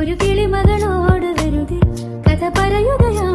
ഒരു കിളിമകളോട് വരുതി കഥ പറയുകയാണ്